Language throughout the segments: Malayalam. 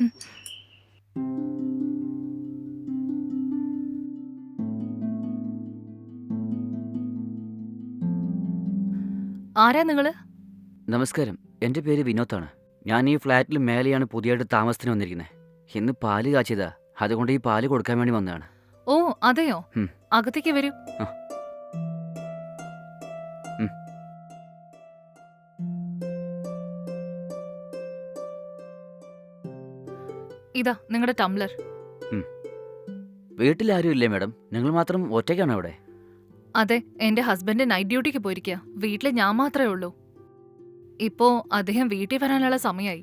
ആരാ നിങ്ങൾ? നമസ്കാരം. എന്റെ പേര് വിനോദാണ്. ഞാൻ ഈ ഫ്ലാറ്റിൽ മേലെയാണ് പുതിയതായിട്ട് താമസത്തിന് വന്നിരിക്കുന്നത് ഇന്ന് പാൽ കാച്ചിയതാ. അതുകൊണ്ട് ഈ പാൽ കൊടുക്കാൻ വേണ്ടി വന്നതാണ്. ഓ അതെയോ. അകത്തേക്ക് വരൂ. ഇതാ നിങ്ങളുടെ ടംബ്ലർ. വീട്ടിൽ ആരും ഇല്ലേ മാഡം? ഞങ്ങൾ മാത്രം ഒറ്റയ്ക്കാണ് അവിടെ അതെ എന്റെ ഹസ്ബൻഡ് നൈറ്റ് ഡ്യൂട്ടിക്ക് പോയിരിക്കുക വീട്ടിൽ ഞാൻ മാത്രമേ ഉള്ളൂ. ഇപ്പോ അദ്ദേഹം വീട്ടിൽ വരാനുള്ള സമയമായി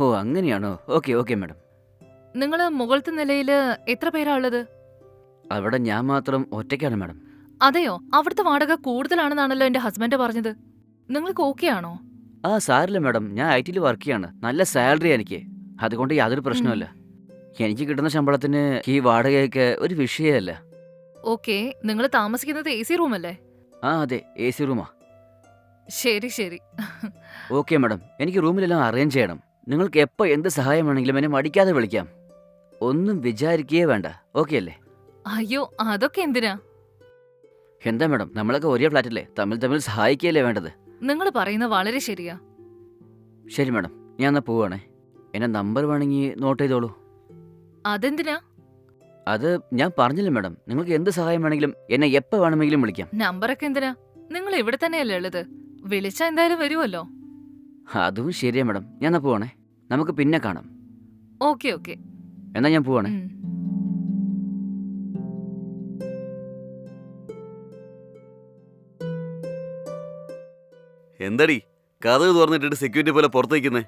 ഓ അങ്ങനെയാണോ? Okay okay madam. നിങ്ങൾ മുകളത്തെ നിലയിൽ എത്ര പേരാ ഉള്ളത്? അവിടെ ഞാൻ മാത്രം ഒറ്റയ്ക്കാണ് മാഡം. അതെയോ? അവിടുത്തെ വാടക കൂടുതലാണെന്നാണല്ലോ എന്റെ ഹസ്ബൻഡ് പറഞ്ഞത്. നിങ്ങൾക്ക് ഓക്കെ ആണോ? ആ സാരില്ല മാഡം. ഞാൻ ഐ ടിയിൽ വർക്ക് ചെയ്യാണ്. നല്ല സാലറി എനിക്ക്. അതുകൊണ്ട് യാതൊരു പ്രശ്നവുമില്ല. എനിക്ക് കിട്ടുന്ന ശമ്പളത്തിന് ഈ വാടകയൊക്കെ ഒരു വിഷയമല്ല? ഓക്കെ നിങ്ങൾ താമസിക്കുന്നത് എ സി റൂമല്ലേ? ആ അതെ എ സി റൂമാ. ശരി ശരി. Okay madam. എനിക്ക് റൂമിലെല്ലാം അറേഞ്ച് ചെയ്യണം. നിങ്ങൾക്ക് എപ്പോൾ എന്ത് സഹായം വേണമെങ്കിലും എന്നെ മടിക്കാതെ വിളിക്കാം. ഒന്നും വിചാരിക്കുകയേ വേണ്ട. ഓക്കെ അല്ലേ? അയ്യോ അതൊക്കെ എന്തിനാ? എന്താ മാഡം? നമ്മളൊക്കെ ഒരേ ഫ്ലാറ്റല്ലേ? തമ്മിൽ തമ്മിൽ സഹായിക്കുകയല്ലേ വേണ്ടത്? നിങ്ങൾ പറയുന്നത് വളരെ ശരിയാ. ശരി മാഡം. ഞാൻ എന്നാൽ പോവാണേ. എന്നെ നമ്പർ വേണമെങ്കിൽ നോട്ട് ചെയ്തോളൂ. അതെന്തിനാ? അത് ഞാൻ പറഞ്ഞില്ല മാഡം. നിങ്ങൾക്ക് എന്ത് സഹായം വേണമെങ്കിലും എന്നെ എപ്പോൾ വേണമെങ്കിലും വിളിക്കാം. നമ്പറൊക്കെ എന്തിനാ? നിങ്ങൾ ഇവിടെ തന്നെയല്ലേ ഉള്ളത്. വിളിച്ചാ എന്തായാലും വരുമല്ലോ അതും ശരിയാ മാഡം. ഞാൻ എന്നാ പോവാണേ. നമുക്ക് പിന്നെ കാണാം. Okay okay. എന്നാ ഞാൻ പോവാണേ. ഉം. എന്തടി? കഥ തുറന്നിട്ടിട്ട് സെക്യൂരിറ്റി പോലെ പുറത്ത് നിൽക്കുന്നേ.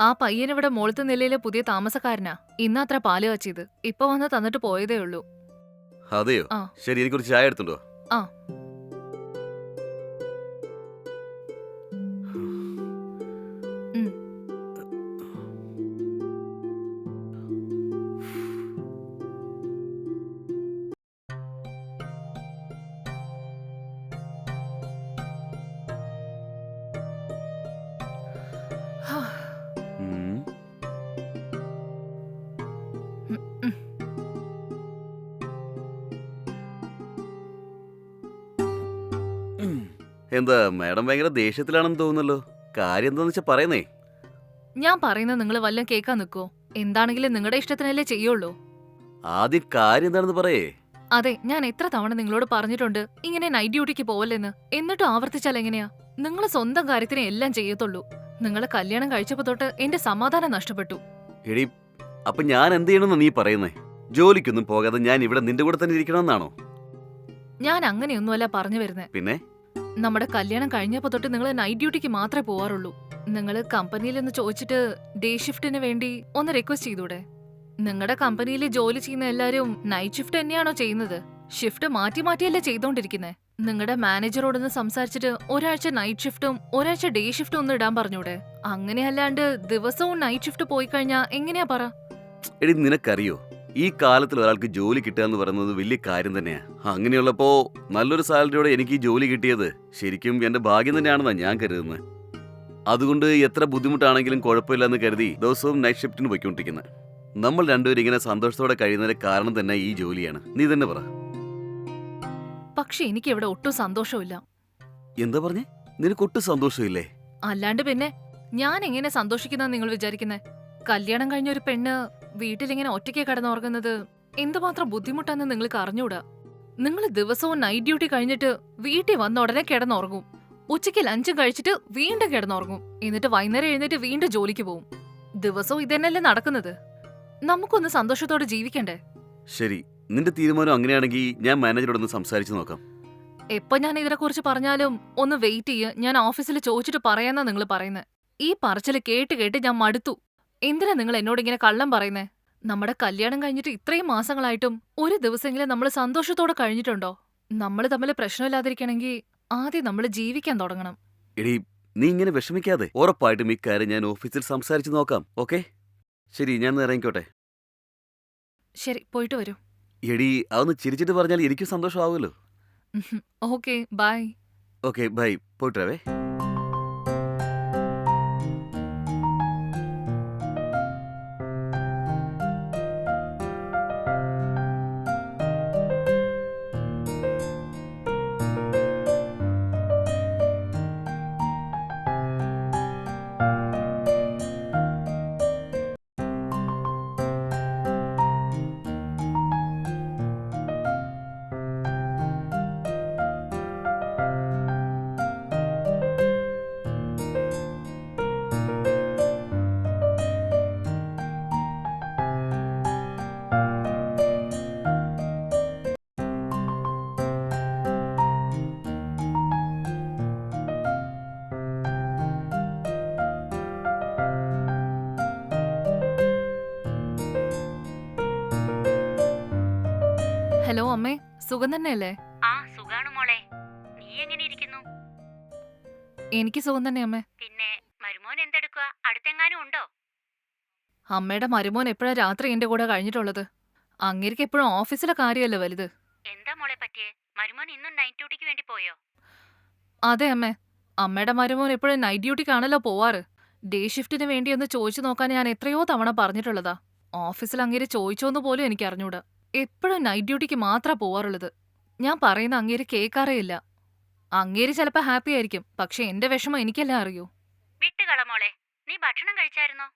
ആ പയ്യൻ ഇവിടെ മോളത്തെ നിലയിലെ പുതിയ താമസക്കാരനാ. ഇന്നത്ര പാൽ വച്ചത് ഇപ്പൊ വന്ന് തന്നിട്ട് പോയതേ ഉള്ളൂ. അതെയോ? ആ. ശരി ചായ എടുത്തുണ്ടോ ആ. എന്താ മാഡം ഭയങ്കര ദേഷ്യത്തിലാണെന്ന് തോന്നുന്നല്ലോ. കാര്യം എന്താന്ന് വെച്ചാ പറയുന്നേ. ഞാൻ പറയുന്നത് നിങ്ങൾ വല്ലതും കേൾക്കാൻ നിൽക്കോ എന്താണെങ്കിലും നിങ്ങളുടെ ഇഷ്ടത്തിനല്ലേ ചെയ്യുള്ളൂ. ആദ്യം കാര്യം എന്താണെന്ന് പറയേ. അതെ ഞാൻ എത്ര തവണ നിങ്ങളോട് പറഞ്ഞിട്ടുണ്ട് ഇങ്ങനെ നൈറ്റ് ഡ്യൂട്ടിക്ക് പോവല്ലെന്ന്. എന്നിട്ടും ആവർത്തിച്ചാൽ എങ്ങനെയാ? നിങ്ങൾ സ്വന്തം കാര്യത്തിനെ എല്ലാം ചെയ്യത്തുള്ളൂ. നിങ്ങളെ കല്യാണം കഴിച്ചപ്പോ തൊട്ട് എന്റെ സമാധാനം നഷ്ടപ്പെട്ടു. എടി അപ്പൊ ഞാൻ എന്ത് ചെയ്യണമെന്ന് നീ പറയുന്നേ? ജോലിക്കൊന്നും പോകാതെ ഞാൻ ഇവിടെ നിന്റെ കൂടെ തന്നെ ഇരിക്കണമെന്നാണോ? ഞാൻ അങ്ങനെയൊന്നുമല്ല പറഞ്ഞു വരുന്നേ. പിന്നെ? നമ്മുടെ കല്യാണം കഴിഞ്ഞപ്പോ തൊട്ട് നിങ്ങൾ നൈറ്റ് ഡ്യൂട്ടിക്ക് മാത്രമേ പോവാറുള്ളൂ. നിങ്ങൾ കമ്പനിയിൽ ഒന്ന് ചോദിച്ചിട്ട് ഡേ ഷിഫ്റ്റിന് വേണ്ടി ഒന്ന് റിക്വസ്റ്റ് ചെയ്തൂടെ? നിങ്ങളുടെ കമ്പനിയിൽ ജോലി ചെയ്യുന്ന എല്ലാവരും നൈറ്റ് ഷിഫ്റ്റ് തന്നെയാണോ ചെയ്യുന്നത്? ഷിഫ്റ്റ് മാറ്റി മാറ്റിയല്ലേ ചെയ്തോണ്ടിരിക്കുന്നേ? നിങ്ങളുടെ മാനേജറോടൊന്ന് സംസാരിച്ചിട്ട് ഒരാഴ്ച നൈറ്റ് ഷിഫ്റ്റും ഒരാഴ്ച ഡേ ഷിഫ്റ്റും ഒന്ന് ഇടാൻ പറഞ്ഞൂടെ? അങ്ങനെ അല്ലാണ്ട് ദിവസവും നൈറ്റ് ഷിഫ്റ്റ് പോയി കഴിഞ്ഞാ എങ്ങനെയാ പറ? എടി നിനക്കറിയോ? ഈ കാലത്തിൽ ഒരാൾക്ക് ജോലി കിട്ടുക എന്ന് പറയുന്നത് വലിയ കാര്യം തന്നെയാ. അങ്ങനെയുള്ളപ്പോ നല്ലൊരു സാലറിയോടെ എനിക്ക് ഈ ജോലി കിട്ടിയത് ശരിക്കും എന്റെ ഭാഗ്യം തന്നെയാണെന്നാ ഞാൻ കരുതുന്നത് അതുകൊണ്ട് എത്ര ബുദ്ധിമുട്ടാണെങ്കിലും കുഴപ്പമില്ലെന്ന് കരുതി ദിവസവും നൈറ്റ് ഷിഫ്റ്റിന് പോയിക്കൊണ്ടിരിക്കുന്നത് നമ്മൾ രണ്ടുപേരും ഇങ്ങനെ സന്തോഷത്തോടെ കഴിയുന്നതിന്റെ കാരണം തന്നെ ഈ ജോലിയാണ്. നീ തന്നെ പറ. പക്ഷെ എനിക്ക് ഇവിടെ ഒട്ടും സന്തോഷമില്ല എന്താ പറഞ്ഞേ? നിനക്ക് ഒട്ടും സന്തോഷമില്ലേ? അല്ലാണ്ട് പിന്നെ ഞാൻ എങ്ങനെ സന്തോഷിക്കുന്ന നിങ്ങൾ വിചാരിക്കുന്നേ? കല്യാണം കഴിഞ്ഞ ഒരു പെണ്ണ് വീട്ടിലിങ്ങനെ ഒറ്റയ്ക്ക് കിടന്നുറങ്ങുന്നത് എന്തുമാത്രം ബുദ്ധിമുട്ടാന്ന് നിങ്ങൾക്ക് അറിഞ്ഞൂടാ? നിങ്ങൾ ദിവസവും നൈറ്റ് ഡ്യൂട്ടി കഴിഞ്ഞിട്ട് വീട്ടിൽ വന്ന ഉടനെ കിടന്നുറങ്ങും. ഉച്ചയ്ക്ക് ലഞ്ചും കഴിച്ചിട്ട് വീണ്ടും കിടന്നുറങ്ങും. എന്നിട്ട് വൈകുന്നേരം എഴുന്നേറ്റ് വീണ്ടും ജോലിക്ക് പോവും. ദിവസവും ഇതന്നെയല്ലേ നടക്കുന്നത്? നമുക്കൊന്ന് സന്തോഷത്തോടെ ജീവിക്കണ്ടേ? ശരി. നിന്റെ തീരുമാനം അങ്ങനെയാണെങ്കിൽ ഞാൻ മാനേജറോടൊന്ന് സംസാരിച്ചു നോക്കാം. എപ്പോ ഞാൻ ഇതിനെക്കുറിച്ച് പറഞ്ഞാലും ഒന്ന് വെയിറ്റ് ചെയ്യ്. ഞാൻ ഓഫീസിൽ ചോദിച്ചിട്ട് പറയാന്നാ നിങ്ങൾ പറയുന്നത് ഈ പറച്ചിൽ കേട്ട് കേട്ട് ഞാൻ മടുത്തു. എന്തിനാ നിങ്ങൾ എന്നോട് ഇങ്ങനെ കള്ളം പറയുന്നേ? നമ്മുടെ കല്യാണം കഴിഞ്ഞിട്ട് ഇത്രയും മാസങ്ങളായിട്ടും ഒരു ദിവസമെങ്കിലും നമ്മൾ സന്തോഷത്തോടെ കഴിഞ്ഞിട്ടുണ്ടോ? നമ്മൾ തമ്മിൽ പ്രശ്നമില്ലാതിരിക്കണമെങ്കിൽ ആദ്യം നമ്മൾ ജീവിക്കാൻ തുടങ്ങണം. എടി നീ ഇങ്ങനെ വിഷമിക്കാതെ ഉറപ്പായിട്ടും ഇക്കാര്യം ഞാൻ ഓഫീസിൽ സംസാരിച്ചു നോക്കാം ഓക്കെ? ശരി ഞാൻ ഇറങ്ങിക്കോട്ടെ. ശരി പോയിട്ട് വരൂ. എടി അതൊന്ന് ചിരിച്ചിട്ട് പറഞ്ഞാൽ എനിക്കും സന്തോഷമാവുമല്ലോ. Okay bye. Okay bye. പോയിട്ടേ സുഖം തന്നെയല്ലേ? ആ സുഖാണ് മോളെ. നീ എങ്ങനെ ഇരിക്കുന്നു? എനിക്ക് സുഖം തന്നെ അമ്മേ. പിന്നെ മരുമോൻ എന്തെടുക്കുക അടുത്തെങ്ങാനും ഉണ്ടോ? അമ്മയുടെ മരുമോൻ എപ്പോഴാ രാത്രി എന്റെ കൂടെ കഴിഞ്ഞിട്ടുള്ളത്? അങ്ങേർക്ക് എപ്പോഴും ഓഫീസിലെ കാര്യമല്ലേ വലുത്? എന്താ മോളെ പറ്റിയേ? മരുമോൻ ഇന്നും നൈറ്റ് ഡ്യൂട്ടിക്ക് വേണ്ടി പോയോ? അതെ അമ്മേ. അമ്മയുടെ മരുമോൻ എപ്പോഴും നൈറ്റ് ഡ്യൂട്ടിക്കാണല്ലോ പോവാറ്. ഡേ ഷിഫ്റ്റിന് വേണ്ടി ഒന്ന് ചോദിച്ചു നോക്കാൻ ഞാൻ എത്രയോ തവണ പറഞ്ഞിട്ടുള്ളതാ. ഓഫീസിൽ അങ്ങേര് ചോദിച്ചോന്ന് പോലും എനിക്ക് അറിഞ്ഞൂടാ എപ്പോഴും നൈറ്റ് ഡ്യൂട്ടിക്ക് മാത്രാ പോവാറുള്ളത്? ഞാൻ പറയുന്ന അങ്ങേര് കേൾക്കാറേ ഇല്ല. അങ്ങേര് ചിലപ്പോ ഹാപ്പി ആയിരിക്കും പക്ഷെ എന്റെ വിഷമം എനിക്കല്ലേ അറിയൂ. വിട്ടുകള മോളെ നീ ഭക്ഷണം കഴിച്ചായിരുന്നോ?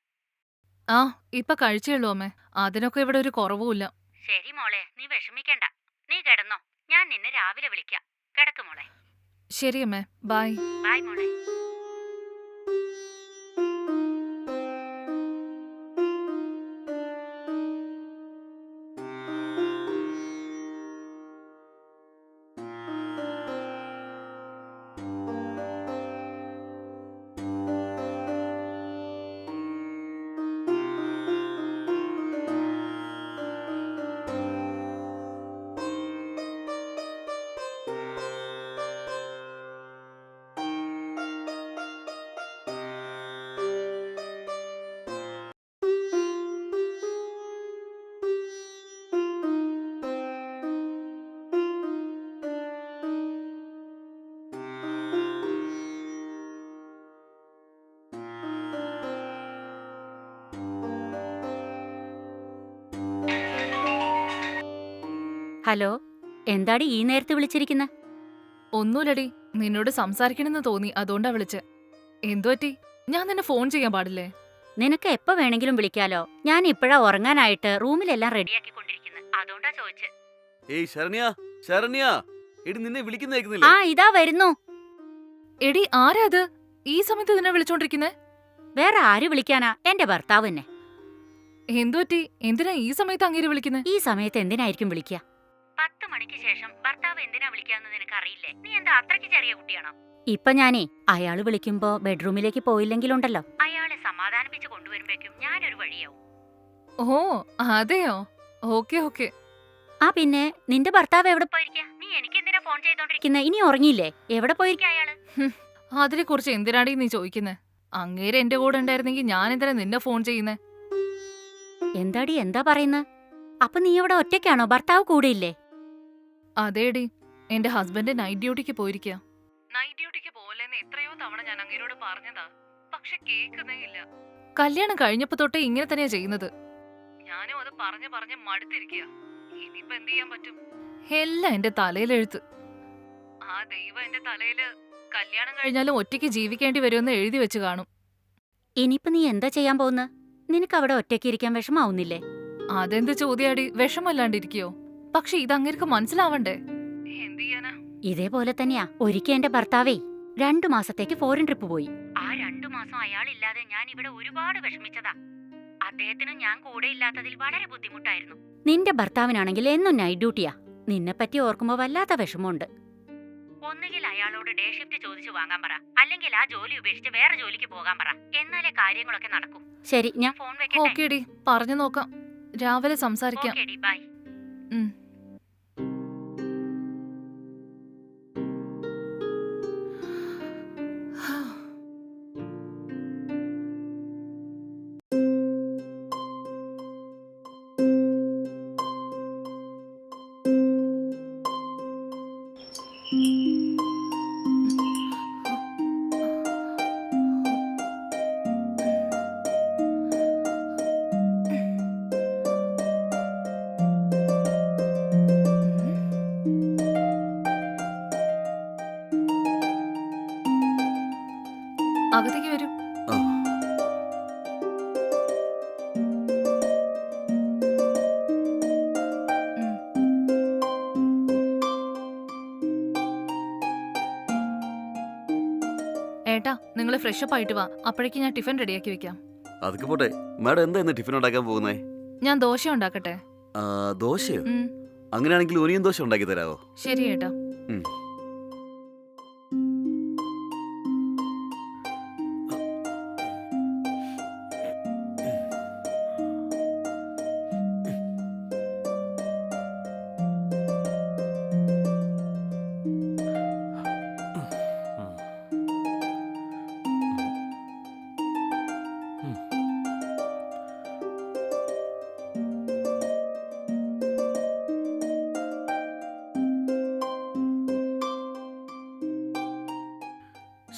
ആ ഇപ്പൊ കഴിച്ചേ ഉള്ളൂ അമ്മേ. അതിനൊക്കെ ഇവിടെ ഒരു കുറവുമില്ല ശരി മോളെ നീ വിഷമിക്കണ്ട. നീ കിടന്നോ. ഞാൻ നിന്നെ രാവിലെ വിളിക്കാം. കിടക്ക് മോളെ. ശരി അമ്മേ ബൈ ബൈ മോളെ. ഹലോ എന്താടി ഈ നേരത്തെ വിളിച്ചിരിക്കുന്ന? ഒന്നുമില്ലടി നിന്നോട് സംസാരിക്കണമെന്ന് തോന്നി അതുകൊണ്ടാ വിളിച്ചെ. എന്തുപറ്റി ഞാൻ നിന്നെ ഫോൺ ചെയ്യാൻ പാടില്ലേ? നിനക്ക് എപ്പോ വേണമെങ്കിലും വിളിക്കാലോ. ഞാൻ ഇപ്പഴാ ഉറങ്ങാനായിട്ട് റൂമിലെല്ലാം റെഡിയാക്കി കൊണ്ടിരിക്കുന്നത് അതുകൊണ്ടാ ചോദിച്ചത് ഏയ് ശരണ്യ ശരണ്യ. എടി നിന്നെ ആ ഇതാ വരുന്നു. എടി ആരാ അത്? ഈ സമയത്ത് നിന്നെ വിളിച്ചോണ്ടിരിക്കുന്നെ? വേറെ ആര് വിളിക്കാനാ? എന്റെ ഭർത്താവ് തന്നെ എന്തുപറ്റി എന്തിനാ ഈ സമയത്ത് അങ്ങേര് വിളിക്കുന്നത് ഈ സമയത്ത് എന്തിനായിരിക്കും വിളിക്കുക പത്ത് മണിക്ക് ശേഷം ഭർത്താവ് എന്തിനാ വിളിക്കാന്ന് നിനക്ക് അറിയില്ലേ നീ എന്താ അത്രയ്ക്ക് ചെറിയ കുട്ടിയാണോ? ഇപ്പൊ ഞാനേ അയാൾ വിളിക്കുമ്പോ ബെഡ്റൂമിലേക്ക് പോയില്ലെങ്കിലുണ്ടല്ലോ. അയാളെ സമാധാനിപ്പിച്ച് കൊണ്ടുവരുമ്പോഴേക്കും ഞാനൊരു വഴിയാവും. ഓ അതെയോ? Okay okay. ആ പിന്നെ നിന്റെ ഭർത്താവ് എവിടെ പോയിരിക്കാ? നീ എനിക്ക് എന്തിനാ ഫോൺ ചെയ്തോണ്ടിരിക്കുന്നത് ഇനി ഉറങ്ങിയില്ലേ? എവിടെ പോയിരിക്കാ അയാൾ. അതിനെ കുറിച്ച് എന്തിനാടി നീ ചോദിക്കുന്നത് അങ്ങേരെ എന്റെ കൂടെ ഉണ്ടായിരുന്നെങ്കിൽ ഞാൻ എന്തിനാ നിന്നെ ഫോൺ ചെയ്യുന്നേ? എന്താടി എന്താ പറയുന്നത് അപ്പൊ നീ ഇവിടെ ഒറ്റയ്ക്കാണോ? ഭർത്താവ് കൂടെയില്ലേ ഇല്ലേ? അതേടി എന്റെ ഹസ്ബൻഡ് നൈറ്റ് ഡ്യൂട്ടിക്ക് പോയിരിക്കുക നൈറ്റ് ഡ്യൂട്ടിക്ക് പോലെന്ന് എത്രയോ തവണ ഞാൻ അങ്ങേരോട് പറഞ്ഞതാ. പക്ഷെ കേൾക്കുന്നേ ഇല്ല. കല്യാണം കഴിഞ്ഞപ്പോ തൊട്ടേ ഇങ്ങനെ തന്നെയാ ചെയ്യുന്നത്. ഞാനും അത് പറഞ്ഞു പറഞ്ഞ് മടുത്തിരിക്കുക ഇനിയിപ്പോ എന്ത് ചെയ്യാൻ പറ്റും? എല്ലാം എന്റെ തലയിലെഴുത്ത്. ആ ദൈവം എന്റെ തലയിൽ കല്യാണം കഴിഞ്ഞാലും ഒറ്റയ്ക്ക് ജീവിക്കേണ്ടി വരുമെന്ന് എഴുതി വെച്ച് കാണും. ഇനിയിപ്പോ നീ എന്താ ചെയ്യാൻ പോകുന്നത് നിനക്ക് അവിടെ ഒറ്റയ്ക്ക് ഇരിക്കാൻ വിഷമാവുന്നില്ലേ? അതെന്ത് ചോദ്യാടി? വിഷമല്ലാണ്ടിരിക്കയോ? പക്ഷെ ഇത് അങ്ങേർക്ക് മനസ്സിലാവണ്ടേ ഇതേപോലെ തന്നെയാ. ഒരിക്കൽ എന്റെ ഭർത്താവേ രണ്ടു മാസത്തേക്ക് ഫോറിൻ ട്രിപ്പ് പോയി. ആ രണ്ടു മാസം അയാളില്ലാതെ ഞാൻ ഇവിടെ ഒരുപാട് വിഷമിച്ചതാ. അദ്ദേഹത്തിന് ഞാൻ കൂടെ ഇല്ലാത്തതിൽ വളരെ ബുദ്ധിമുട്ടായിരുന്നു. നിന്റെ ഭർത്താവിനാണെങ്കിൽ എന്നും നൈറ്റ് ഡ്യൂട്ടിയാ നിന്നെ പറ്റി ഓർക്കുമ്പോ വല്ലാത്ത വിഷമമുണ്ട്. ഒന്നുകിൽ അയാളോട് ഡേ ഷിഫ്റ്റ് ചോദിച്ചു വാങ്ങാൻ പറ. അല്ലെങ്കിൽ ആ ജോലി ഉപേക്ഷിച്ച് വേറെ ജോലിക്ക് പോകാൻ പറ. എന്നാലേ കാര്യങ്ങളൊക്കെ നടക്കൂ. ശരി ഞാൻ ഫോൺ ഓക്കേടി. പറഞ്ഞു നോക്കാം. രാവിലെ സംസാരിക്കാം. ബൈ ഏട്ടാ നിങ്ങൾ ഫ്രഷപ്പ് ആയിട്ട് വാ. അപ്പോഴേക്ക് ഞാൻ ടിഫിൻ റെഡിയാക്കി വെക്കാം. അതൊക്കെ പോട്ടെ. മാഡം എന്താ ഇന്ന് ടിഫിൻ ഉണ്ടാക്കാൻ പോകുന്നേ? ഞാൻ ദോശ ഉണ്ടാക്കട്ടെ. ദോശയോ? ഉം, അങ്ങനെയാണെങ്കിൽ ഒനിയൻ ദോശ ഉണ്ടാക്കി തരാവോ? ശരി ഏട്ടാ. ഉം.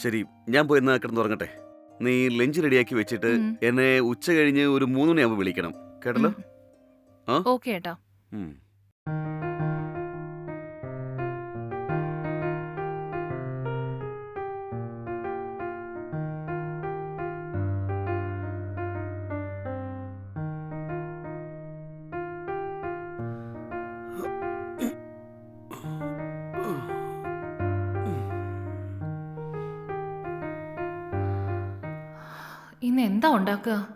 ശരി ഞാൻ പോയി എന്നാ കിടന്ന് ഉറങ്ങട്ടെ. നീ ലഞ്ച് റെഡിയാക്കി വെച്ചിട്ട് എന്നെ ഉച്ച കഴിഞ്ഞ് ഒരു മൂന്ന് മണിയാകുമ്പോൾ വിളിക്കണം. കേട്ടല്ലോ? ആ? ഓക്കെ ഏട്ടാ. ഉം. ഉണ്ടാക്കുക?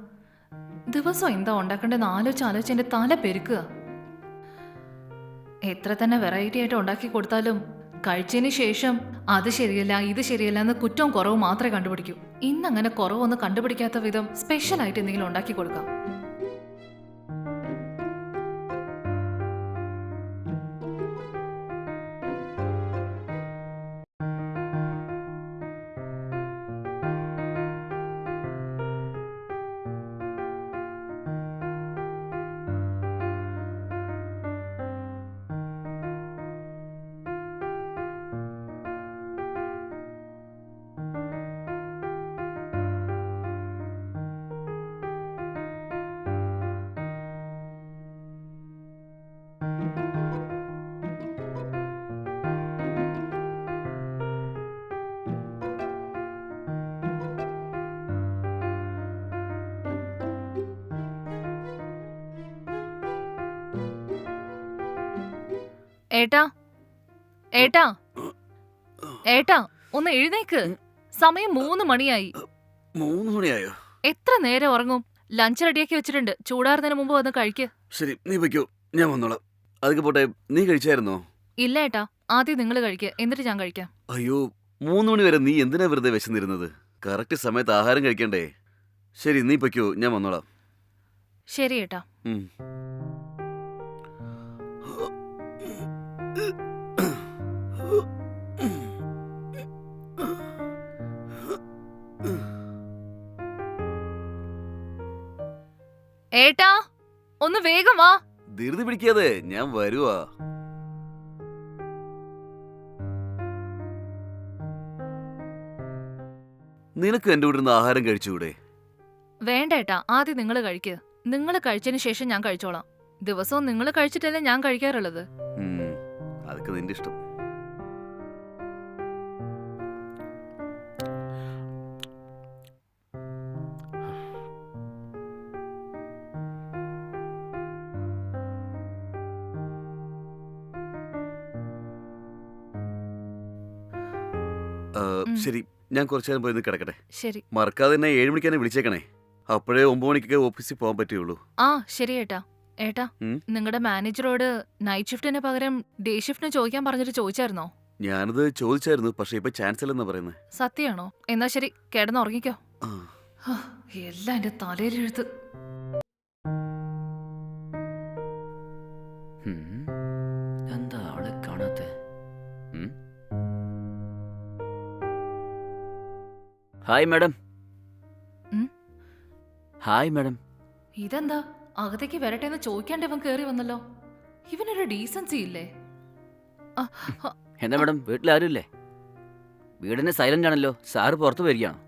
ദിവസം എന്താ ഉണ്ടാക്കേണ്ടതെന്ന് ആലോചിച്ച് ആലോചിച്ച് എന്റെ തല പെരുക്കുക. എത്ര തന്നെ വെറൈറ്റി ആയിട്ട് ഉണ്ടാക്കി കൊടുത്താലും കഴിച്ചതിന് ശേഷം അത് ശരിയല്ല ഇത് ശരിയല്ല എന്ന് കുറ്റവും കുറവും മാത്രമേ കണ്ടുപിടിക്കൂ. ഇന്നങ്ങനെ കുറവൊന്നും കണ്ടുപിടിക്കാത്ത വിധം സ്പെഷ്യൽ ആയിട്ട് എന്തെങ്കിലും ഉണ്ടാക്കി കൊടുക്കാം. ഏട്ടാ ഏട്ടാ ഏട്ടാ ഒന്ന് എഴുന്നേക്ക്. സമയം മൂന്ന് മണിയായി. മൂന്ന് മണിയായോ? എത്ര നേരം ഉറങ്ങും? ലഞ്ച് റെഡിയാക്കി വെച്ചിട്ടുണ്ട്. ചൂടാറുന്നതിന് മുമ്പ് വന്ന് കഴിക്ക്. ശരി നീ വയ്ക്കോ ഞാൻ വന്നോളാം. അതൊക്കെ പോട്ടെ നീ കഴിച്ചായിരുന്നോ? ഇല്ല ഏട്ടാ. ആദ്യം നിങ്ങൾ കഴിക്ക. എന്നിട്ട് ഞാൻ കഴിക്കാം. അയ്യോ മൂന്ന് മണി വരെ നീ എന്തിനാ വെറുതെ വിശന്നിരുന്നത്? കറക്റ്റ് സമയത്ത് ആഹാരം കഴിക്കണ്ടേ. ശരി നീ പൊയ്ക്കോ. ഞാൻ വന്നോളാം. ശരി ഏട്ടാ. ഏട്ടാ ഒന്ന് വേഗം വാ. ധൃതി പിടിക്കാതെ ഞാൻ വരുവാ. നിനക്ക് എന്റെ നിന്ന് ആഹാരം കഴിച്ചുകൂടെ? വേണ്ട ഏട്ടാ ആദ്യം നിങ്ങൾ കഴിക്കുക നിങ്ങൾ കഴിച്ചതിന് ശേഷം ഞാൻ കഴിച്ചോളാം. ദിവസവും നിങ്ങൾ കഴിച്ചിട്ടല്ലേ ഞാൻ കഴിക്കാറുള്ളത്. അതൊക്കെ നിന്റെ ഇഷ്ടം. ആ, ഉം. ശരി ഞാൻ കുറച്ചു നേരം പോയി ഒന്ന് കിടക്കട്ടെ. ശരി. മറക്കാതെ തന്നെ ഏഴ് മണിക്ക് തന്നെ വിളിച്ചേക്കണേ. അപ്പോഴേ ഒമ്പത് മണിക്കൊക്കെ ഓഫീസിൽ പോകാൻ പറ്റുള്ളൂ ആ ശരി ഏട്ടാ. ഏട്ടാ ഉം? നിങ്ങളുടെ മാനേജറോട് നൈറ്റ് ഷിഫ്റ്റിന് പകരം ഡേ ഷിഫ്റ്റിന് ചോദിക്കാൻ പറഞ്ഞിട്ട് ചോദിച്ചായിരുന്നോ? ഞാനത് ചോദിച്ചായിരുന്നു പക്ഷെ ഇപ്പൊ ചാൻസ് ഇല്ലെന്നാ പറയുന്നത് സത്യമാണോ? എന്നാ ശരി കിടന്നുറങ്ങിക്കോ ആ. എല്ലാ എല്ലാം എന്റെ തലയിലെഴുത്ത്. ഉം. Hi madam. ഉം? Hi madam. ഇതെന്താ? അകത്തേക്ക് വരട്ടെ എന്ന് ചോദിക്കാണ്ട് ഇവൻ കേറി വന്നല്ലോ. ഇവനൊരു ഡീസൻസി ഇല്ലേ? ആ, ആ, എന്താ മാഡം വീട്ടിൽ ഇല്ലേ വീടിന് സൈലന്റ് ആണല്ലോ. സാറ് പുറത്തു വരികയാണോ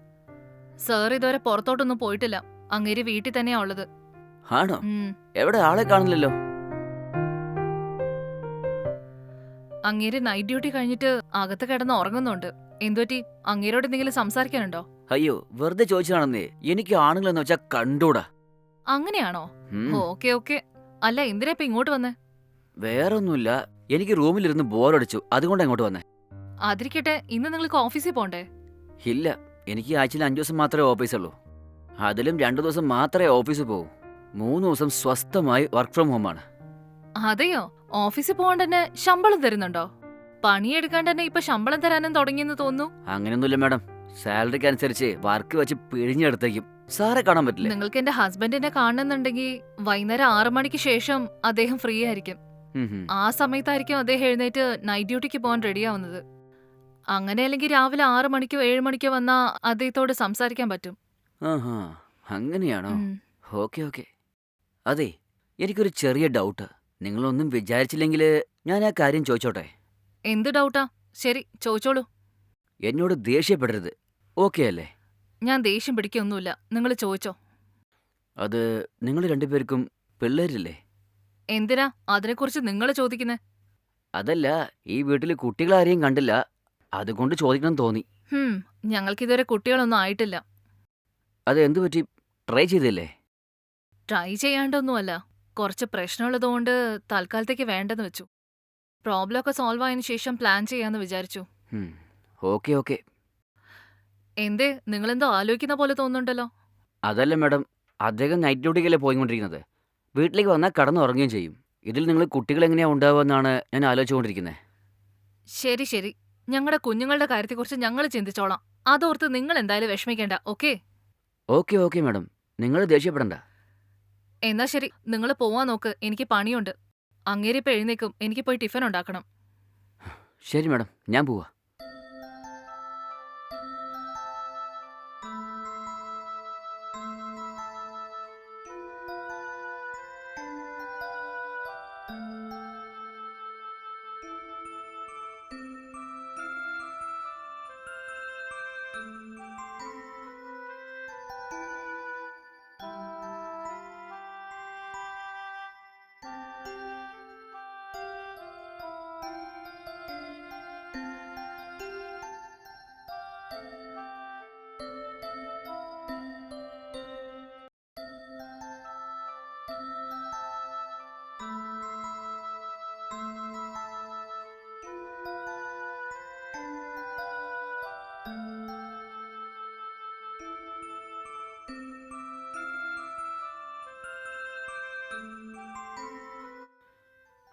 സാർ ഇതുവരെ പുറത്തോട്ടൊന്നും പോയിട്ടില്ല. അങ്ങേര് വീട്ടിൽ തന്നെയാ ഉള്ളത്. ആണോ? ഉം. എവിടെ ആളെ കാണുന്നില്ലല്ലോ? അങ്ങേര് നൈറ്റ് ഡ്യൂട്ടി കഴിഞ്ഞിട്ട് അകത്ത് കിടന്ന് ഉറങ്ങുന്നുണ്ട്. എന്തുപറ്റി? അങ്ങേരോട് എന്തെങ്കിലും സംസാരിക്കാനുണ്ടോ? അയ്യോ വെറുതെ ചോദിച്ചാണെന്നേ എനിക്ക് ആണുങ്ങളെന്ന് വെച്ചാ കണ്ടൂടാ. അങ്ങനെയാണോ. Okay okay. അല്ല എന്തിനാ ഇപ്പൊ ഇങ്ങോട്ട് വന്നേ? വേറൊന്നുമില്ല. എനിക്ക് റൂമിലിരുന്ന് ബോറടിച്ചു. അതുകൊണ്ട് അങ്ങോട്ട് വന്നേ. അതിരിക്കട്ടെ ഇന്ന് നിങ്ങൾക്ക് ഓഫീസിൽ പോണ്ടേ? ഇല്ല. എനിക്ക് ആഴ്ചയിൽ അഞ്ചു ദിവസം മാത്രമേ ഓഫീസുള്ളൂ. അതിലും രണ്ടു ദിവസം മാത്രമേ ഓഫീസിൽ പോകൂ മൂന്ന് ദിവസം സ്വസ്ഥമായി വർക്ക് ഫ്രം ഹോം ആണ്. അതെയോ? ഓഫീസിൽ പോകാണ്ട് തന്നെ ശമ്പളം തരുന്നുണ്ടോ? പണിയെടുക്കാണ്ട് തന്നെ ഇപ്പൊ ശമ്പളം തരാനും തുടങ്ങിയെന്ന് തോന്നുന്നു. അങ്ങനെയൊന്നുമില്ല മാഡം. സാലറിക്ക് അനുസരിച്ച് വർക്ക് വെച്ച് പിഴിഞ്ഞെടുത്തേക്കും. സാറെ കാണാൻ പറ്റില്ല? നിങ്ങൾക്ക് എന്റെ ഹസ്ബൻഡിനെ കാണണമെന്നുണ്ടെങ്കിൽ വൈകുന്നേരം ആറു മണിക്ക് ശേഷം അദ്ദേഹം ഫ്രീ ആയിരിക്കും. ആ സമയത്തായിരിക്കും അദ്ദേഹം എഴുന്നേറ്റ് നൈറ്റ് ഡ്യൂട്ടിക്ക് പോകാൻ റെഡിയാവുന്നത് അങ്ങനെ അല്ലെങ്കിൽ രാവിലെ ആറു മണിക്കോ ഏഴ് മണിക്കോ വന്നാ അദ്ദേഹത്തോട് സംസാരിക്കാൻ പറ്റും. അങ്ങനെയാണോ. Okay okay. അതെ എനിക്കൊരു ചെറിയ ഡൗട്ട് നിങ്ങളൊന്നും വിചാരിച്ചില്ലെങ്കിൽ ഞാൻ ആ കാര്യം ചോദിച്ചോട്ടെ? എന്ത് ഡൗട്ടാ? ശരി ചോദിച്ചോളൂ. എന്നോട് ദേഷ്യപ്പെടരുത്. ഓക്കെ അല്ലേ? ഞാൻ ദേഷ്യം പിടിക്കൊന്നുമില്ല. നിങ്ങൾ ചോദിച്ചോ. അത് നിങ്ങൾ രണ്ടുപേർക്കും പിള്ളേരില്ലേ? എന്തിനാ? അതിനെക്കുറിച്ച് നിങ്ങൾ ചോദിക്കുന്നേ? അതല്ല ഈ വീട്ടിൽ കുട്ടികളാരെയും കണ്ടില്ല. അതുകൊണ്ട് ചോദിക്കണം തോന്നി. ഞങ്ങൾക്ക് ഞങ്ങൾക്കിതുവരെ കുട്ടികളൊന്നും ആയിട്ടില്ല. അത് എന്തു പറ്റി ട്രൈ ചെയ്തില്ലേ? ട്രൈ ചെയ്യാണ്ടൊന്നുമല്ല. കുറച്ച് പ്രശ്നമുള്ളതുകൊണ്ട് തൽക്കാലത്തേക്ക് വേണ്ടെന്ന് വെച്ചു. പ്രോബ്ലം ഒക്കെ സോൾവ് ആയതിനു ശേഷം പ്ലാൻ ചെയ്യാന്ന് വിചാരിച്ചു. Okay okay. എന്തേ നിങ്ങളെന്തോ ആലോചിക്കുന്ന പോലെ തോന്നുന്നുണ്ടല്ലോ? അതല്ല മാഡം അദ്ദേഹം നൈറ്റ് ഡ്യൂട്ടിക്കല്ലേ പോയിക്കൊണ്ടിരിക്കുന്നത്. വീട്ടിലേക്ക് വന്നാൽ കടന്നുറങ്ങുകയും ചെയ്യും. ഇതിൽ നിങ്ങൾ കുട്ടികൾ എങ്ങനെയാണ് ഉണ്ടാവുമെന്നാണ് ഞാൻ ആലോചിച്ചുകൊണ്ടിരിക്കുന്നത് ശരി ശരി. ഞങ്ങളുടെ കുഞ്ഞുങ്ങളുടെ കാര്യത്തെക്കുറിച്ച് ഞങ്ങൾ ചിന്തിച്ചോളാം. അതോർത്ത് നിങ്ങൾ എന്തായാലും വിഷമിക്കേണ്ട ഓക്കെ? Okay okay madam. നിങ്ങൾ ദേഷ്യപ്പെടണ്ട. എന്നാ ശരി നിങ്ങൾ പോവാൻ നോക്ക് എനിക്ക് പണിയുണ്ട്. അങ്ങേരിപ്പോ എഴുന്നേക്കും എനിക്ക് പോയി ടിഫിൻ ഉണ്ടാക്കണം. ശരി മാഡം ഞാൻ പോവാ.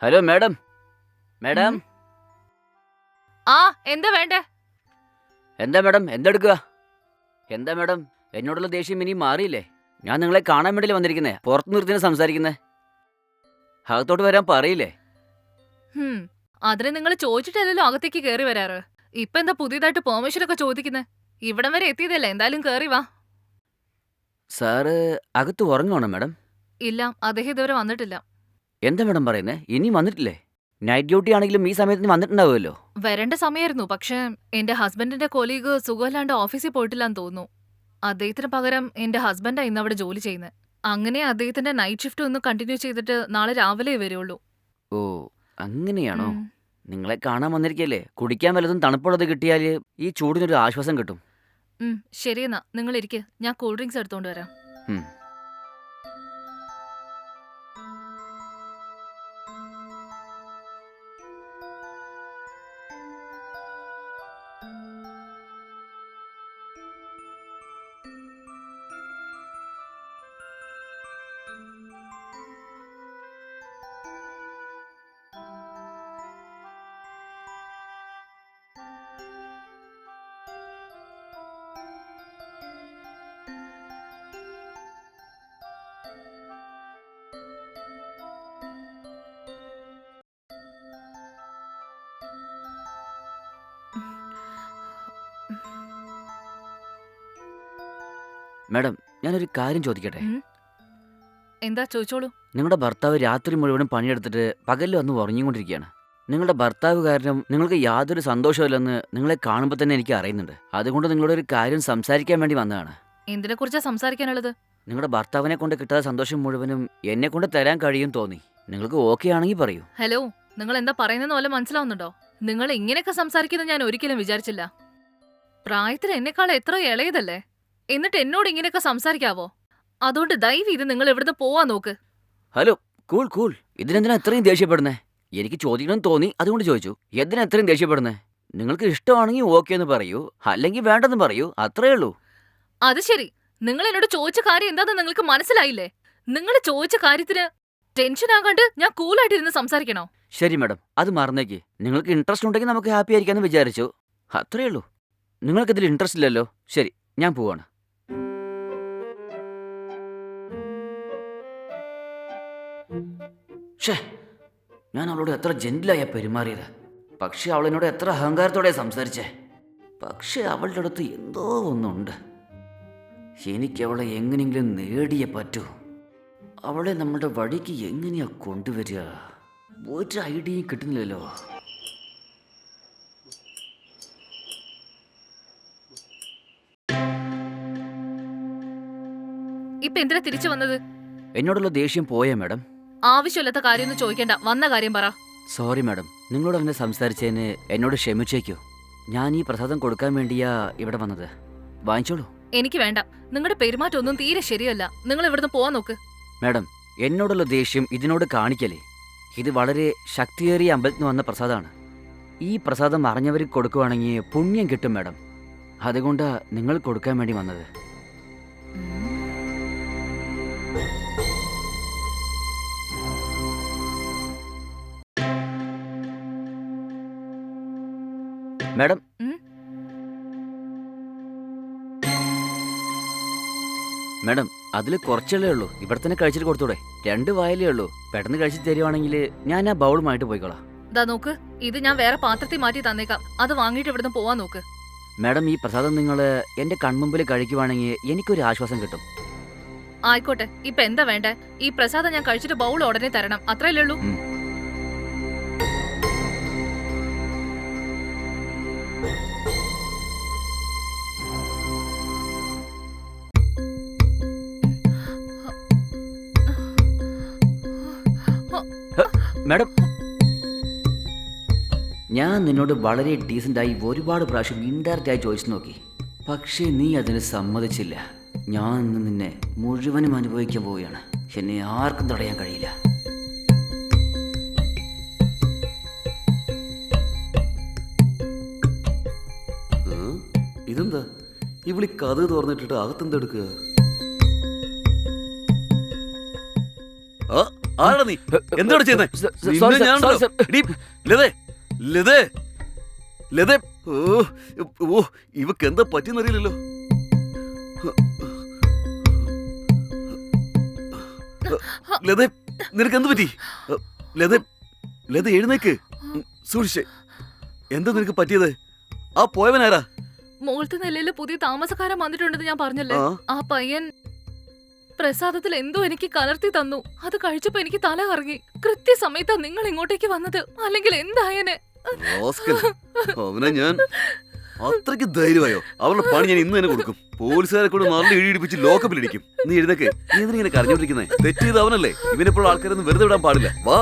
ഹലോ മാഡം മാഡം ആ എന്താ വേണ്ടേ? എന്താ മാഡം എന്തെടുക്കുക എന്താ മാഡം എന്നോടുള്ള ദേഷ്യം ഇനി മാറിയില്ലേ? ഞാൻ നിങ്ങളെ കാണാൻ വേണ്ടി വന്നിരിക്കുന്നേ. പുറത്തു നിർത്തിനെ സംസാരിക്കുന്നേ. അകത്തോട്ട് വരാൻ പറയില്ലേ? ഹും അതിന് നിങ്ങൾ ചോദിച്ചിട്ടല്ലല്ലോ അകത്തേക്ക് കയറി വരാറ്. ഇപ്പൊ എന്താ പുതിയതായിട്ട് പെർമിഷൻ ഒക്കെ ചോദിക്കുന്നേ? ഇവിടം വരെ എത്തിയതല്ലേ എന്തായാലും കയറി വാ. സാറ് അകത്ത് ഉറങ്ങുവാണോ മാഡം ഇല്ല അദ്ദേഹം ഇതുവരെ വന്നിട്ടില്ല. എന്താ മേഡം പറയുന്നേ? ഇനി വന്നിട്ടില്ലേ? നൈറ്റ് ഡ്യൂട്ടി ആണെങ്കിലും ഈ സമയത്തിന് വന്നിട്ടുണ്ടാവുമല്ലോ. വരേണ്ട സമയമായിരുന്നു പക്ഷെ എന്റെ ഹസ്ബൻഡിന്റെ കൊലീഗ് സുഖമില്ലാണ്ട് ഓഫീസിൽ പോയിട്ടില്ലാന്ന് തോന്നുന്നു. അദ്ദേഹത്തിന് പകരം എന്റെ ഹസ്ബൻഡാ ഇന്ന് അവിടെ ജോലി ചെയ്യുന്നത് അങ്ങനെ അദ്ദേഹത്തിന്റെ നൈറ്റ് ഷിഫ്റ്റ് ഒന്ന് കണ്ടിന്യൂ ചെയ്തിട്ട് നാളെ രാവിലെ വരുള്ളൂ. ഓ അങ്ങനെയാണോ? ഉം. നിങ്ങളെ കാണാൻ വന്നിരിക്കല്ലേ? കുടിക്കാൻ വല്ലതും തണുപ്പുള്ളത് കിട്ടിയാൽ ഈ ചൂടിനൊരു ആശ്വാസം കിട്ടും. ഉം, ശരിയെന്നാ നിങ്ങൾ ഇരിക്കെ ഞാൻ കൂൾ ഡ്രിങ്ക്സ് എടുത്തോണ്ട് വരാം. ഉം. മാഡം ഞാനൊരു കാര്യം ചോദിക്കട്ടെ. എന്താ ചോദിച്ചോളൂ. നിങ്ങളുടെ ഭർത്താവ് രാത്രി മുഴുവനും പണിയെടുത്തിട്ട് പകലിൽ വന്ന് ഉറങ്ങിക്കൊണ്ടിരിക്കുകയാണ്. നിങ്ങളുടെ ഭർത്താവ് കാരണം നിങ്ങൾക്ക് യാതൊരു സന്തോഷമില്ലെന്ന് നിങ്ങളെ കാണുമ്പോൾ തന്നെ എനിക്ക് അറിയുന്നുണ്ട്. അതുകൊണ്ട് നിങ്ങളോട് ഒരു കാര്യം സംസാരിക്കാൻ വേണ്ടി വന്നതാണ്. എന്തിനെ കുറിച്ചാ സംസാരിക്കാനുള്ളത്? നിങ്ങളുടെ ഭർത്താവിനെ കൊണ്ട് കിട്ടാത്ത സന്തോഷം മുഴുവനും എന്നെ കൊണ്ട് തരാൻ കഴിയും തോന്നി. നിങ്ങൾക്ക് ഓക്കെ ആണെങ്കിൽ പറയൂ. ഹലോ നിങ്ങൾ എന്താ പറയുന്നത് വല്ല മനസ്സിലാവുന്നുണ്ടോ? നിങ്ങൾ ഇങ്ങനെയൊക്കെ സംസാരിക്കുന്നത് ഞാൻ ഒരിക്കലും വിചാരിച്ചില്ല. പ്രായത്തിൽ എന്നെക്കാൾ എത്ര ഇളയതല്ലേ? എന്നിട്ട് എന്നോട് ഇങ്ങനെയൊക്കെ സംസാരിക്കാവോ? അതുകൊണ്ട് ദയവ് ഇത് നിങ്ങൾ ഇവിടുന്ന് പോവാൻ നോക്ക്. Hello cool cool. ഇതിനെന്തിനാ ഇത്രയും ദേഷ്യപ്പെടുന്നേ? എനിക്ക് ചോദിക്കണം തോന്നി അതുകൊണ്ട് ചോദിച്ചു. എന്തിനാ ഇത്രയും ദേഷ്യപ്പെടുന്നേ? നിങ്ങൾക്ക് ഇഷ്ടമാണെങ്കിൽ ഓക്കെ എന്ന് പറയൂ അല്ലെങ്കിൽ വേണ്ടെന്ന് പറയൂ അത്രേ ഉള്ളൂ. അത് ശരി. നിങ്ങൾ എന്നോട് ചോദിച്ച കാര്യം എന്താന്ന് നിങ്ങൾക്ക് മനസ്സിലായില്ലേ? നിങ്ങൾ ചോദിച്ച കാര്യത്തിന് ടെൻഷൻ ആകാണ്ട് ഞാൻ കൂളായിട്ടിരുന്ന് സംസാരിക്കണോ? ശരി മാഡം അത് മറന്നേക്ക്. നിങ്ങൾക്ക് ഇൻട്രസ്റ്റ് ഉണ്ടെങ്കിൽ നമുക്ക് ഹാപ്പി ആയിരിക്കാമെന്ന് വിചാരിച്ചു. അത്രേ ഉള്ളൂ. നിങ്ങൾക്കിതിൽ ഇൻട്രസ്റ്റ് ഇല്ലല്ലോ. ശരി ഞാൻ പോവാണ്. ഷേ ഞാൻ അവളോട് എത്ര ജെന്റിലായ പെരുമാറിയത്? പക്ഷേ അവളിനോട് എത്ര അഹങ്കാരത്തോടെ സംസാരിച്ചേ? പക്ഷേ അവളുടെ അടുത്ത് എന്തോ ഒന്നുണ്ട്. എനിക്ക് അവളെ എങ്ങനെയെങ്കിലും നേടിയെ പറ്റൂ. അവളെ നമ്മുടെ വഴിക്ക് എങ്ങനെയാ കൊണ്ടുവരിക? ഒരു ഐഡിയയും കിട്ടുന്നില്ലല്ലോ. ഇപ്പൊ എന്തിനാ തിരിച്ചു വന്നത്? എന്നോടുള്ള ദേഷ്യം പോയാ മാഡം? ആവശ്യമില്ലാത്ത കാര്യമൊന്നും ചോദിക്കണ്ട. വന്ന കാര്യം പറ. Sorry madam. നിങ്ങളോട് അങ്ങനെ സംസാരിച്ചതിന് എന്നോട് ക്ഷമിച്ചേക്കോ. ഞാൻ ഈ പ്രസാദം കൊടുക്കാൻ വേണ്ടിയാ ഇവിടെ വന്നത്. വാങ്ങിച്ചോളൂ. എനിക്ക് വേണ്ട. നിങ്ങളുടെ പെരുമാറ്റം ഒന്നും തീരെ ശരിയല്ല. നിങ്ങൾ ഇവിടുന്ന് പോവാൻ നോക്ക്. മാഡം എന്നോടുള്ള ദേഷ്യം ഇതിനോട് കാണിക്കലേ. ഇത് വളരെ ശക്തിയേറിയ അമ്പലത്തിന് വന്ന പ്രസാദമാണ്. ഈ പ്രസാദം അറിഞ്ഞവർക്ക് കൊടുക്കുവാണെങ്കിൽ പുണ്യം കിട്ടും മാഡം. അതുകൊണ്ടാ നിങ്ങൾ കൊടുക്കാൻ വേണ്ടി വന്നത്. മാഡം? മാഡം അതിൽ കുറച്ചല്ലേ ഉള്ളൂ. ഇവിടെ തന്നെ കഴിച്ചിട്ട് കൊടുത്തൂടെ. രണ്ട് വായലേ ഉള്ളൂ. പെട്ടെന്ന് കഴിച്ചിട്ട് തരുവാണെങ്കിൽ ഞാൻ ആ ബൗളുമായിട്ട് പോയിക്കോളാം. ദാ നോക്ക് ഇത് ഞാൻ വേറെ പാത്രത്തിൽ മാറ്റി തന്നേക്കാം. അത് വാങ്ങിയിട്ട് ഇവിടുന്ന് പോവാൻ നോക്ക്. മാഡം ഈ പ്രസാദം നിങ്ങൾ എന്റെ കൺമുമ്പിൽ കഴിക്കുവാണെങ്കിൽ എനിക്കൊരു ആശ്വാസം കിട്ടും. ആയിക്കോട്ടെ ഇപ്പൊ എന്താ വേണ്ടേ? ഈ പ്രസാദം ഞാൻ കഴിച്ചിട്ട് ബൗൾ ഉടനെ തരണം. അത്രയല്ലേ ഉള്ളൂ? മാഡം. ഞാൻ നിന്നോട് വളരെ ഡീസന്റായി ഒരുപാട് പ്രാവശ്യം ഇൻഡയറക്റ്റായി ചോദിച്ചു നോക്കി. പക്ഷേ നീ അതിന് സമ്മതിച്ചില്ല. ഞാൻ ഇന്ന് നിന്നെ മുഴുവനും അനുഭവിക്കാൻ പോവുകയാണ്. എന്നെ ആർക്കും തടയാൻ കഴിയില്ല? ഇതെന്താ? ഇവിളി കഥ തുറന്നിട്ടിട്ട് അകത്തെന്തെടുക്കുക എടീ, നീ എന്താണ് ചെയ്യുന്നത് ഓ ഓ ഇവക്ക് എന്താ പറ്റിയെന്നറിയില്ലല്ലോ. ലതേ നിനക്ക് എന്ത് പറ്റി? ലതേ ലത എഴുന്നേക്ക്. സൂക്ഷിച്ചേ. എന്താ നിനക്ക് പറ്റിയത്? ആ പോയവനാരാ? മുകളത്തെ നിലയിൽ പുതിയ താമസക്കാരൻ വന്നിട്ടുണ്ടെന്ന് ഞാൻ പറഞ്ഞല്ലേ? ആ. ആ പയ്യൻ പ്രസാദത്തിൽ എന്തോ എനിക്ക് കലർത്തി തന്നു. അത് കഴിച്ചപ്പോ എനിക്ക് തല കറങ്ങി. കൃത്യസമയത്താ നിങ്ങൾ ഇങ്ങോട്ടേക്ക് വന്നത്. അല്ലെങ്കിൽ എന്തായനെ. അവനെ ഞാൻ അത്രയ്ക്ക് ധൈര്യമായോ? അവളുടെ പണി ഞാൻ ഇന്ന് തന്നെ കൊടുക്കും. പോലീസുകാരെ കൊണ്ട് നല്ല ലോക്കപ്പിൽ ഇടിക്കും നീ എഴുന്നേക്ക്. നീ എന്തിനാ ഇങ്ങനെ കരഞ്ഞോണ്ടിരിക്കുന്നേ തെറ്റ് ചെയ്ത് അവനല്ലേ ഇവനെപ്പോഴും ആൾക്കാരൊന്നും വെറുതെ വിടാൻ പാടില്ല. വാ.